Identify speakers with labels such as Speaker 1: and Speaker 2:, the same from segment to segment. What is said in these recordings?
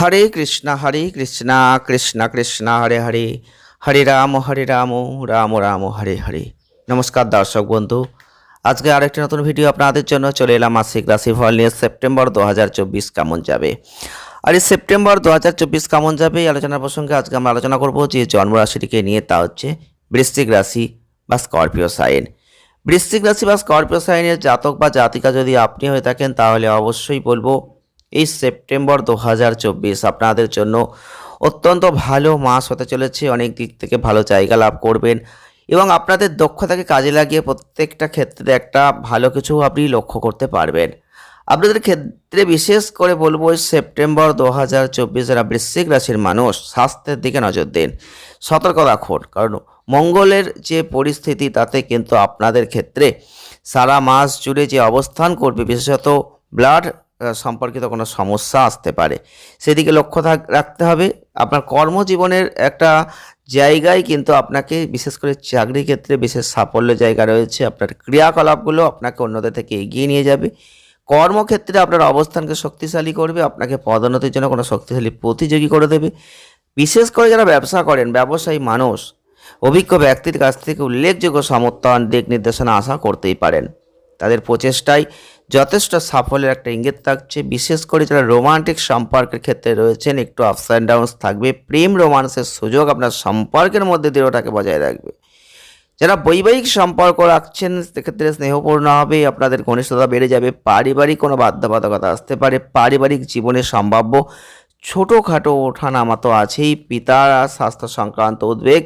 Speaker 1: হরে কৃষ্ণ হরে কৃষ্ণ কৃষ্ণ কৃষ্ণ হরে হরে হরে রাম হরে রাম রাম রাম হরে হরে নমস্কার দর্শক বন্ধু আজকে আরেকটি নতুন ভিডিও আপনাদের জন্য চলে এলাম মাসিক রাশিফল নিয়ে সেপ্টেম্বর দু কেমন যাবে আর এই সেপ্টেম্বর দু কেমন যাবে এই আলোচনার প্রসঙ্গে আজকে আমরা আলোচনা করব যে জন্মরাশিটিকে নিয়ে তা হচ্ছে বৃশ্চিক রাশি বা স্করপিও সাইন বৃশ্চিক রাশি বা স্করপিও সাইনের জাতক বা জাতিকা যদি আপনি হয়ে থাকেন তাহলে অবশ্যই বলবো এই সেপ্টেম্বর দু আপনাদের জন্য অত্যন্ত ভালো মাস হতে চলেছে অনেক দিক থেকে ভালো জায়গা লাভ করবেন এবং আপনাদের দক্ষতাকে কাজে লাগিয়ে প্রত্যেকটা ক্ষেত্রে একটা ভালো কিছু আপনি লক্ষ্য করতে পারবেন আপনাদের ক্ষেত্রে বিশেষ করে বলবো সেপ্টেম্বর দু হাজার চব্বিশ যারা বৃশ্চিক রাশির মানুষ স্বাস্থ্যের দিকে নজর দিন সতর্ক রাখুন কারণ মঙ্গলের যে পরিস্থিতি তাতে কিন্তু আপনাদের ক্ষেত্রে সারা মাস জুড়ে যে অবস্থান করবে বিশেষত ব্লাড সম্পর্কিত কোনো সমস্যা আসতে পারে সেদিকে লক্ষ্য থাক রাখতে হবে আপনার কর্মজীবনের একটা জায়গায় কিন্তু আপনাকে বিশেষ করে চাকরি ক্ষেত্রে বিশেষ সাফল্য জায়গা রয়েছে আপনার ক্রিয়াকলাপগুলো আপনাকে অন্যদের থেকে এগিয়ে নিয়ে যাবে কর্মক্ষেত্রে আপনার অবস্থানকে শক্তিশালী করবে আপনাকে পদোন্নতির জন্য কোনো শক্তিশালী প্রতিযোগী করে দেবে বিশেষ করে যারা ব্যবসা করেন ব্যবসায়ী মানুষ অভিজ্ঞ ব্যক্তির কাছ থেকে উল্লেখযোগ্য সমর্থন দিক নির্দেশনা আশা করতেই পারেন তাদের প্রচেষ্টায় যথেষ্ট সাফল্যের একটা ইঙ্গিত থাকছে বিশেষ করে যারা রোমান্টিক সম্পর্কের ক্ষেত্রে রয়েছেন একটু আপস অ্যান্ড ডাউনস থাকবে প্রেম রোমান্সের সুযোগ আপনার সম্পর্কের মধ্যে দৃঢ়টাকে বজায় রাখবে যারা বৈবাহিক সম্পর্ক রাখছেন সেক্ষেত্রে স্নেহপূর্ণ হবে আপনাদের ঘনিষ্ঠতা বেড়ে যাবে পারিবারিক কোনো বাধ্যবাধকতা আসতে পারে পারিবারিক জীবনে সম্ভাব্য ছোটোখাটো ওঠা নামা তো আছেই পিতার স্বাস্থ্য সংক্রান্ত উদ্বেগ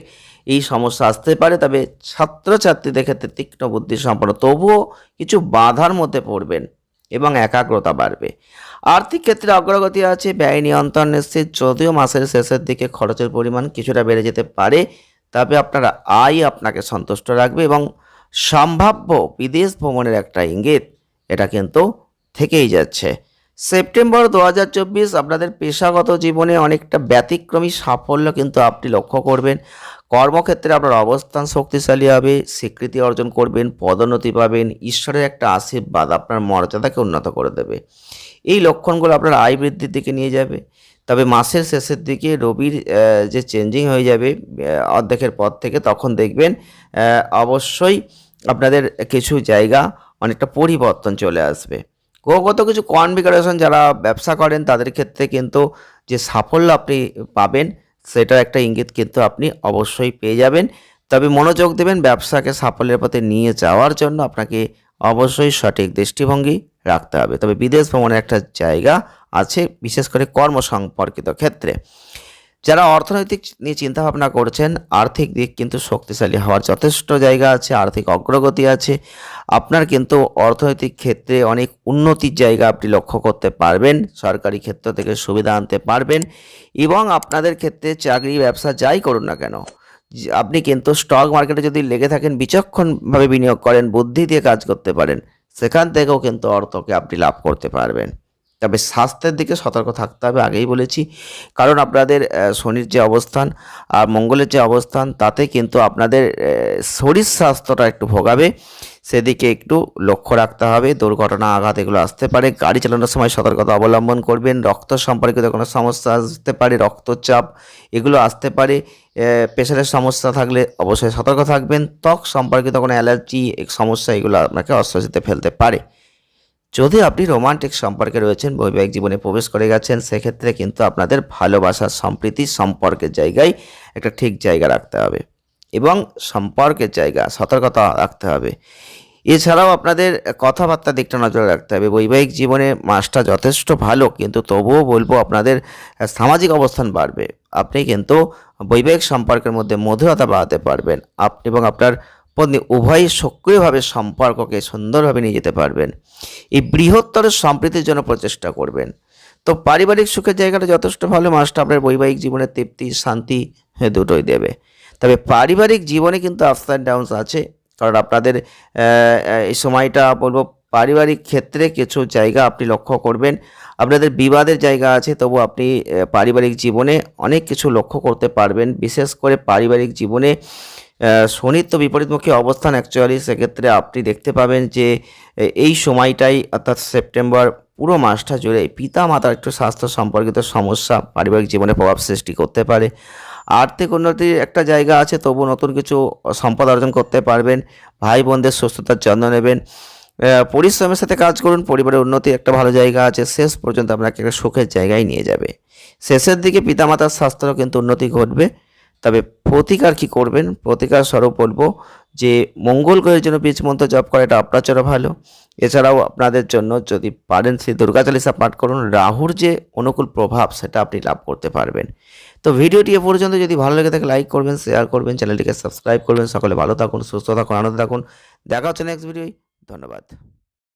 Speaker 1: এই সমস্যা আসতে পারে তবে ছাত্রছাত্রীদের ক্ষেত্রে তীক্ষ্ণ বুদ্ধি সম্পন্ন তবুও কিছু বাধার মধ্যে পড়বেন এবং একাগ্রতা বাড়বে আর্থিক ক্ষেত্রে অগ্রগতি আছে ব্যয় নিয়ন্ত্রণ নিশ্চিত যদিও মাসের শেষের দিকে খরচের পরিমাণ কিছুটা বেড়ে যেতে পারে তবে আপনার আয় আপনাকে সন্তুষ্ট রাখবে এবং সম্ভাব্য বিদেশ ভ্রমণের একটা ইঙ্গিত এটা কিন্তু থেকেই যাচ্ছে সেপ্টেম্বর দু আপনাদের পেশাগত জীবনে অনেকটা ব্যতিক্রমী সাফল্য কিন্তু আপনি লক্ষ্য করবেন কর্মক্ষেত্রে আপনার অবস্থান শক্তিশালী হবে স্বীকৃতি অর্জন করবেন পদোন্নতি পাবেন ঈশ্বরের একটা আশীর্বাদ আপনার মর্যাদাকে উন্নত করে দেবে এই লক্ষণগুলো আপনার আয় বৃদ্ধির দিকে নিয়ে যাবে তবে মাসের শেষের দিকে রবির যে চেঞ্জিং হয়ে যাবে অর্ধেকের পর থেকে তখন দেখবেন অবশ্যই আপনাদের কিছু জায়গা অনেকটা পরিবর্তন চলে আসবে কত কিছু কনফিগারেশন যারা ব্যবসা করেন তাদের ক্ষেত্রে কিন্তু যে সাফল্য আপনি পাবেন সেটার একটা ইঙ্গিত কিন্তু আপনি অবশ্যই পেয়ে যাবেন তবে মনোযোগ দেবেন ব্যবসাকে সাফল্যের পথে নিয়ে যাওয়ার জন্য আপনাকে অবশ্যই সঠিক দৃষ্টিভঙ্গি রাখতে হবে তবে বিদেশ ভ্রমণের একটা জায়গা আছে বিশেষ করে কর্ম সম্পর্কিত ক্ষেত্রে যারা অর্থনৈতিক নিয়ে চিন্তাভাবনা করছেন আর্থিক দিক কিন্তু শক্তিশালী হওয়ার যথেষ্ট জায়গা আছে আর্থিক অগ্রগতি আছে আপনার কিন্তু অর্থনৈতিক ক্ষেত্রে অনেক উন্নতির জায়গা আপনি লক্ষ্য করতে পারবেন সরকারি ক্ষেত্র থেকে সুবিধা আনতে পারবেন এবং আপনাদের ক্ষেত্রে চাকরি ব্যবসা যাই করুন না কেন আপনি কিন্তু স্টক মার্কেটে যদি লেগে থাকেন বিচক্ষণভাবে বিনিয়োগ করেন বুদ্ধি দিয়ে কাজ করতে পারেন সেখান থেকেও কিন্তু অর্থকে আপনি লাভ করতে পারবেন তবে স্বাস্থ্যের দিকে সতর্ক থাকতে হবে আগেই বলেছি কারণ আপনাদের শনির যে অবস্থান আর মঙ্গলের যে অবস্থান তাতে কিন্তু আপনাদের শরীর স্বাস্থ্যটা একটু ভোগাবে সেদিকে একটু লক্ষ্য রাখতে হবে দুর্ঘটনা আঘাত এগুলো আসতে পারে গাড়ি চালানোর সময় সতর্কতা অবলম্বন করবেন রক্ত সম্পর্কিত কোনো সমস্যা আসতে পারে রক্তচাপ এগুলো আসতে পারে প্রেশারের সমস্যা থাকলে অবশ্যই সতর্ক থাকবেন ত্বক সম্পর্কিত কোনো অ্যালার্জি সমস্যা এগুলো আপনাকে অস্বস্তিতে ফেলতে পারে যদি আপনি রোমান্টিক সম্পর্কে রয়েছেন বৈবাহিক জীবনে প্রবেশ করে গেছেন সেক্ষেত্রে কিন্তু আপনাদের ভালোবাসার সম্প্রীতি সম্পর্কের জায়গায় একটা ঠিক জায়গা রাখতে হবে এবং সম্পর্কের জায়গা সতর্কতা রাখতে হবে এছাড়াও আপনাদের কথাবার্তার দিকটা নজরে রাখতে হবে বৈবাহিক জীবনে মাসটা যথেষ্ট ভালো কিন্তু তবুও বলবো আপনাদের সামাজিক অবস্থান বাড়বে আপনি কিন্তু বৈবাহিক সম্পর্কের মধ্যে মধুরতা বাড়াতে পারবেন আপনি এবং আপনার পত্নী উভয়ই সক্রিয়ভাবে সম্পর্ককে সুন্দরভাবে নিয়ে যেতে পারবেন এই বৃহত্তর সম্প্রীতির জন্য প্রচেষ্টা করবেন তো পারিবারিক সুখের জায়গাটা যথেষ্ট ভালো মাস্টার আপনার বৈবাহিক জীবনে তৃপ্তি শান্তি হ্যাঁ, দুটোই দেবে তবে পারিবারিক জীবনে কিন্তু আপস অ্যান্ড ডাউনস আছে কারণ আপনাদের এই সময়টা বলবো পারিবারিক ক্ষেত্রে কিছু জায়গা আপনি লক্ষ্য করবেন আপনাদের বিবাদের জায়গা আছে তবু আপনি পারিবারিক জীবনে অনেক কিছু লক্ষ্য করতে পারবেন বিশেষ করে পারিবারিক জীবনে শনির তো বিপরীতমুখী অবস্থান অ্যাকচুয়ালি সেক্ষেত্রে আপনি দেখতে পাবেন যে এই সময়টাই অর্থাৎ সেপ্টেম্বর পুরো মাসটা জুড়ে পিতা মাতার একটু স্বাস্থ্য সম্পর্কিত সমস্যা পারিবারিক জীবনে প্রভাব সৃষ্টি করতে পারে আর্থিক উন্নতির একটা জায়গা আছে তবু নতুন কিছু সম্পদ অর্জন করতে পারবেন ভাই বোনদের সুস্থতার যত্ন নেবেন পরিশ্রমের সাথে কাজ করুন পরিবারের উন্নতি একটা ভালো জায়গা আছে শেষ পর্যন্ত আপনাকে একটা সুখের জায়গায় নিয়ে যাবে শেষের দিকে পিতামাতার স্বাস্থ্যেরও কিন্তু উন্নতি ঘটবে তবে প্রতিকার কি করবেন প্রতিকার স্বরূপ বলবো যে মঙ্গল গ্রহের জন্য বীজ মন্ত্র জপ করা এটা আপনার জন্য ভালো এছাড়াও আপনাদের জন্য যদি পারেন সেই দুর্গা চালিসা পাঠ করুন রাহুর যে অনুকূল প্রভাব সেটা আপনি লাভ করতে পারবেন তো ভিডিওটি এ পর্যন্ত যদি ভালো লেগে থাকে লাইক করবেন শেয়ার করবেন চ্যানেলটিকে সাবস্ক্রাইব করবেন সকলে ভালো থাকুন সুস্থ থাকুন আনন্দ থাকুন দেখা হচ্ছে নেক্সট ভিডিওয় ধন্যবাদ